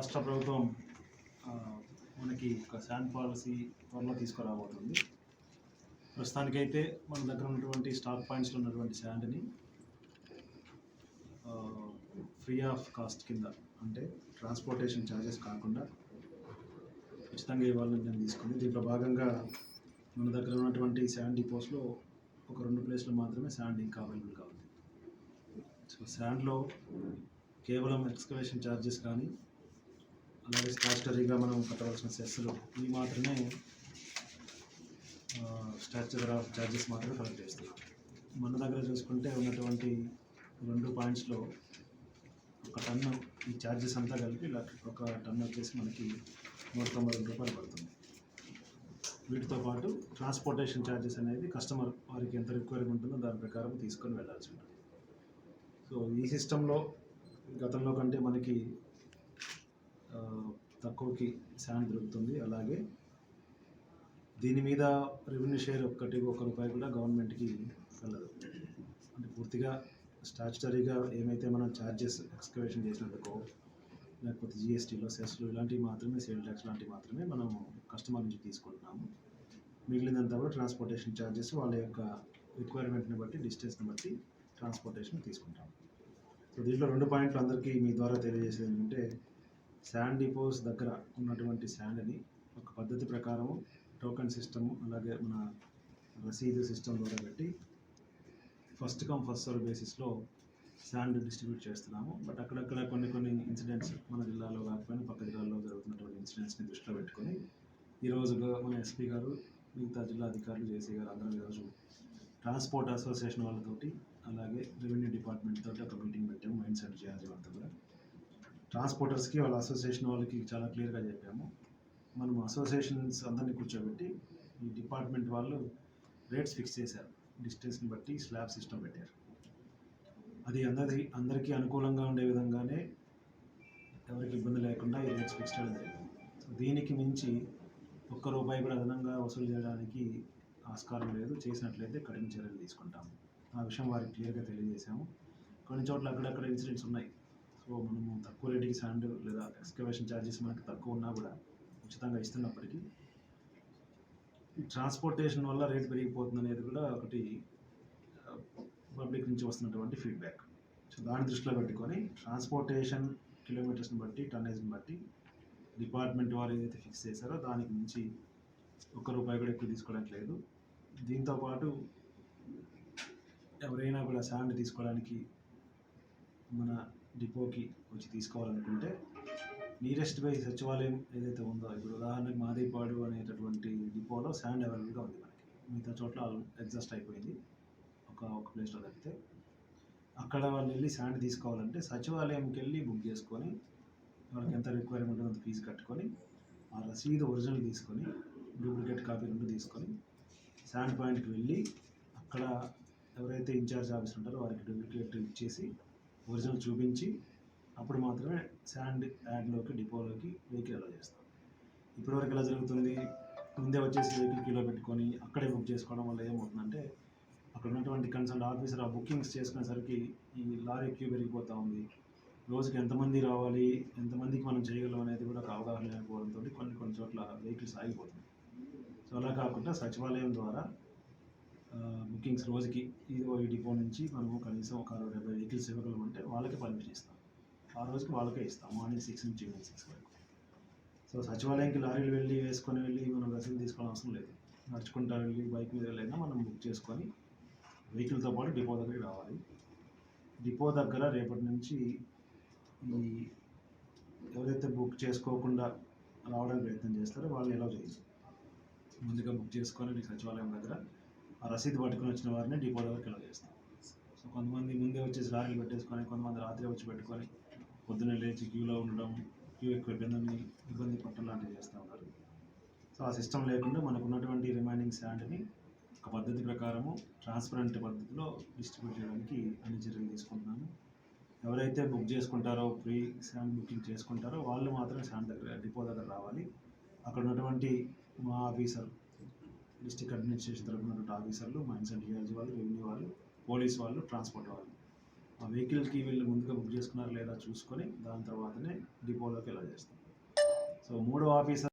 రాష్ట్ర ప్రభుత్వం మనకి ఒక శాండ్ పాలసీ త్వరలో తీసుకురాబోతుంది. ప్రస్తుతానికైతే మన దగ్గర ఉన్నటువంటి స్టాక్ పాయింట్స్లో ఉన్నటువంటి శాండ్ని ఫ్రీ ఆఫ్ కాస్ట్ కింద అంటే ట్రాన్స్పోర్టేషన్ ఛార్జెస్ కాకుండా ఉచితంగా ఇవ్వాలని నేను తీసుకుంది. దీంట్లో భాగంగా మన దగ్గర ఉన్నటువంటి శాండ్ డిపోస్లో ఒక రెండు ప్లేస్లో మాత్రమే శాండ్ ఇంకా అవైలబుల్గా ఉంది సో శాండ్లో కేవలం ఎక్స్కవేషన్ ఛార్జెస్ కానీ అలాగే స్టాచ్యుటరీగా మనం కట్టవలసిన సెస్సులు ఇవి మాత్రమే స్టాచ్యురీ ఆఫ్ ఛార్జెస్ మాత్రమే కలెక్ట్ చేస్తున్నాం. మన దగ్గర చూసుకుంటే ఉన్నటువంటి రెండు పాయింట్స్లో ఒక టన్ను ఈ ఛార్జెస్ అంతా కలిపి ఒక టన్ను వచ్చేసి మనకి నూట తొంభై రెండు రూపాయలు పడుతుంది. వీటితో పాటు ట్రాన్స్పోర్టేషన్ ఛార్జెస్ అనేది కస్టమర్ వారికి ఎంత రిక్వైర్మెంట్ ఉంటుందో దాని ప్రకారం తీసుకొని వెళ్ళాల్సి ఉంటుంది. సో ఈ సిస్టంలో గతంలో కంటే మనకి తక్కువకి శాండ్ దొరుకుతుంది. అలాగే దీని మీద రెవెన్యూ షేర్ ఒక్కటి ఒక రూపాయి కూడా గవర్నమెంట్కి వెళ్ళదు. అంటే పూర్తిగా స్టాచ్యుటరీగా ఏమైతే మనం ఛార్జెస్ ఎక్స్కవేషన్ చేసినందుకో లేకపోతే జిఎస్టీలో సెస్లు ఇలాంటివి మాత్రమే సేల్ ట్యాక్స్ లాంటివి మాత్రమే మనం కస్టమర్ నుంచి తీసుకుంటున్నాము. మిగిలినంతా కూడా ట్రాన్స్పోర్టేషన్ ఛార్జెస్ వాళ్ళ యొక్క రిక్వైర్మెంట్ని బట్టి డిస్టెన్స్ని బట్టి ట్రాన్స్పోర్టేషన్ తీసుకుంటాం సో దీంట్లో రెండు పాయింట్లు అందరికీ మీ ద్వారా తెలియజేసేది ఏంటంటే శాండ్ డిపోస్ దగ్గర ఉన్నటువంటి శాండ్ని ఒక పద్ధతి ప్రకారము టోకెన్ సిస్టము అలాగే మన రసీదు సిస్టమ్ ద్వారా పెట్టి ఫస్ట్ కమ్ ఫస్ట్ సర్వ్ బేసిస్లో శాండ్ డిస్ట్రిబ్యూట్ చేస్తున్నాము. బట్ అక్కడక్కడ కొన్ని కొన్ని ఇన్సిడెంట్స్ మన జిల్లాలో కాకపోయినా పక్క జిల్లాలో జరుగుతున్నటువంటి ఇన్సిడెంట్స్ని దృష్టిలో పెట్టుకొని ఈరోజు మన ఎస్పీ గారు మిగతా జిల్లా అధికారులు జేసీ గారు అందరం ఈరోజు ట్రాన్స్పోర్ట్ అసోసియేషన్ వాళ్ళతోటి అలాగే రెవెన్యూ డిపార్ట్మెంట్ తోటి ఒక మీటింగ్ పెట్టాము. మైండ్ సెట్ చేయాలి వాళ్ళతో కూడా. ట్రాన్స్పోర్టర్స్కి వాళ్ళ అసోసియేషన్ వాళ్ళకి చాలా క్లియర్గా చెప్పాము. మనం అసోసియేషన్స్ అందరినీ కూర్చోబెట్టి ఈ డిపార్ట్మెంట్ వాళ్ళు రేట్స్ ఫిక్స్ చేశారు. డిస్టెన్స్ని బట్టి స్లాబ్ సిస్టమ్ పెట్టారు. అది అందరి అందరికీ అనుకూలంగా ఉండే విధంగానే ఎవరికి ఇబ్బంది లేకుండా ఈ రేట్స్ ఫిక్స్ చేయడం జరిగింది. సో దీనికి మించి ఒక్క రూపాయి కూడా అదనంగా వసూలు చేయడానికి ఆస్కారం లేదు. చేసినట్లయితే కఠిన చర్యలు తీసుకుంటాము. ఆ విషయం వారికి క్లియర్గా తెలియజేశాము. కొన్ని చోట్ల అక్కడక్కడ ఇన్సిడెంట్స్ ఉన్నాయి. సో మనము తక్కువ రేటుకి శాండ్ లేదా ఎక్స్కవేషన్ ఛార్జెస్ మనకి తక్కువ ఉన్నా కూడా ఉచితంగా ఇస్తున్నప్పటికీ ట్రాన్స్పోర్టేషన్ వల్ల రేట్ పెరిగిపోతుంది అనేది కూడా ఒకటి పబ్లిక్ నుంచి వస్తున్నటువంటి ఫీడ్బ్యాక్ సో దాన్ని దృష్టిలో పెట్టుకొని ట్రాన్స్పోర్టేషన్ కిలోమీటర్స్ని బట్టి టన్నేజ్ని బట్టి డిపార్ట్మెంట్ వారు ఏదైతే ఫిక్స్ చేశారో దానికి మించి ఒక్క రూపాయి కూడా ఎక్కువ తీసుకోవడానికి లేదు. దీంతో పాటు ఎవరైనా కూడా శాండ్ తీసుకోవడానికి మన డిపోకి వచ్చి తీసుకోవాలనుకుంటే నియరెస్ట్ బై సచివాలయం ఏదైతే ఉందో ఇప్పుడు ఉదాహరణకి మాదేపాడు అనేటటువంటి డిపోలో శాండ్ అవైలబుల్గా ఉంది మనకి. మిగతా చోట్ల ఎగ్జాస్ట్ అయిపోయింది. ఒక ఒక ప్లేస్లో తప్పితే అక్కడ వాళ్ళు వెళ్ళి శాండ్ తీసుకోవాలంటే సచివాలయంకి వెళ్ళి బుక్ చేసుకొని వాళ్ళకి ఎంత రిక్వైర్మెంట్ అంత ఫీజు కట్టుకొని ఆ రసీదు ఒరిజినల్ తీసుకొని డూప్లికేట్ కాపీ రెండు తీసుకొని శాండ్ పాయింట్కి వెళ్ళి అక్కడ ఎవరైతే ఇన్ఛార్జ్ ఆఫీసర్ ఉంటారో వారికి డూప్లికేట్ ఇచ్చేసి ఒరిజినల్ చూపించి అప్పుడు మాత్రమే శాండ్ యాడ్లోకి డిపోలోకి వెహికల్ అలా చేస్తాం. ఇప్పటివరకు ఎలా జరుగుతుంది? ముందే వచ్చేసి వెహికల్ కిలో పెట్టుకొని అక్కడే బుక్ చేసుకోవడం వల్ల ఏమవుతుందంటే అక్కడ ఉన్నటువంటి కన్సల్ట్ ఆఫీసర్ ఆ బుకింగ్స్ చేసుకునేసరికి ఈ లారీ క్యూ పెరిగిపోతూ ఉంది. రోజుకి ఎంతమంది రావాలి? ఎంతమందికి మనం చేయగలం అనేది కూడా ఒక అవగాహన లేకపోవడంతో కొన్ని కొన్ని చోట్ల వెహికల్స్ ఆగిపోతుంది సో అలా కాకుండా సచివాలయం ద్వారా బుకింగ్స్ రోజుకి ఇది ఈ డిపో నుంచి మనము కనీసం ఒక అరవై డెబ్బై వెహికల్స్ ఇవ్వగలం అంటే వాళ్ళకి పర్మిషన్ ఇస్తాం. ఆ రోజుకి వాళ్ళకే ఇస్తాం. మార్నింగ్ సిక్స్ నుంచి ఈవినింగ్ సిక్స్ వరకు. సో సచివాలయంకి లారీలు వెళ్ళి వేసుకొని వెళ్ళి మనం రసీదు తీసుకోవాల్సిన అవసరం లేదు. నడుచుకుంటా వెళ్ళి బైక్ మీద వెళ్ళైనా మనం బుక్ చేసుకొని వెహికల్తో పాటు డిపో దగ్గరికి రావాలి. డిపో దగ్గర రేపటి నుంచి ఈ ఎవరైతే బుక్ చేసుకోకుండా రావడానికి ప్రయత్నం చేస్తారో వాళ్ళు ఎలా చేయొచ్చు ముందుగా బుక్ చేసుకొని మీ సచివాలయం దగ్గర ఆ రసీదు పట్టుకుని వచ్చిన వారిని డిపో దగ్గరికి ఎలా చేస్తాం? సో కొంతమంది ముందే వచ్చేసి లారీలు పెట్టేసుకొని కొంతమంది రాత్రి వచ్చి పెట్టుకొని పొద్దున్నే లేచి క్యూలో ఉండడం క్యూ ఎక్కువ ఇబ్బందిని ఇబ్బంది పట్టడం లాంటివి చేస్తూ ఉన్నారు సో ఆ సిస్టమ్ లేకుండా మనకు ఉన్నటువంటి రిమైనింగ్ శాండ్ని ఒక పద్ధతి ప్రకారము ట్రాన్స్పరెంట్ పద్ధతిలో డిస్ట్రిబ్యూట్ చేయడానికి అన్ని చర్యలు తీసుకుంటున్నాను. ఎవరైతే బుక్ చేసుకుంటారో ప్రీ శాండ్ బుకింగ్ చేసుకుంటారో వాళ్ళు మాత్రం శాండ్ దగ్గర డిపో దగ్గర రావాలి. అక్కడ ఉన్నటువంటి మా ఆఫీసర్ డిస్టిక్ అడ్మినిస్ట్రేషన్ తరఫున ఆఫీసర్లు మైన్స్ అండ్ జియాలజీ వాళ్ళు రెవెన్యూ వాళ్ళు పోలీస్ వాళ్ళు ట్రాన్స్పోర్ట్ వాళ్ళు. ఆ వెహికల్కి వీళ్ళు ముందుగా బుక్ చేసుకున్నారు లేదా చూసుకొని దాని తర్వాతనే డిపోలోకి ఎలా చేస్తాం సో మూడో ఆఫీసర్